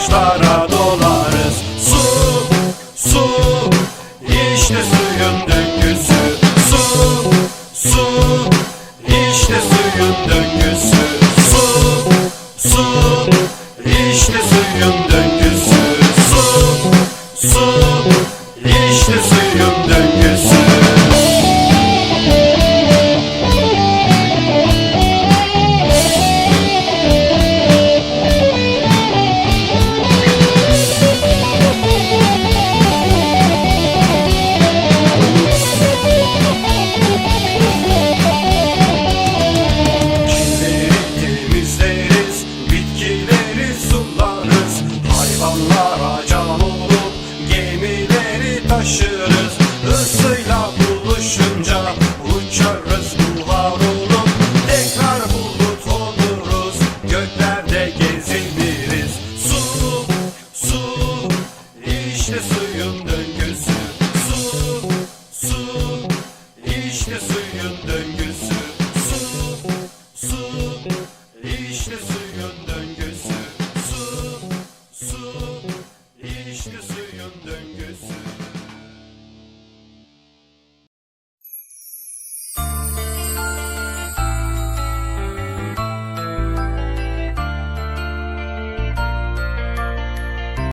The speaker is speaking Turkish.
ağaçlara dolarız. Su, su, işte suyun döngüsü. Su, su, işte suyun döngüsü. Su, su, işte suyun döngüsü. Su, su, işte suyun şaşırız Isıyla buluşunca uçarız buhar olup Tekrar bulut oluruz göklerde geziniriz. Su, su, işte suyun döngüsü. Su, su, işte suyun döngüsü. Su, su, işte suyun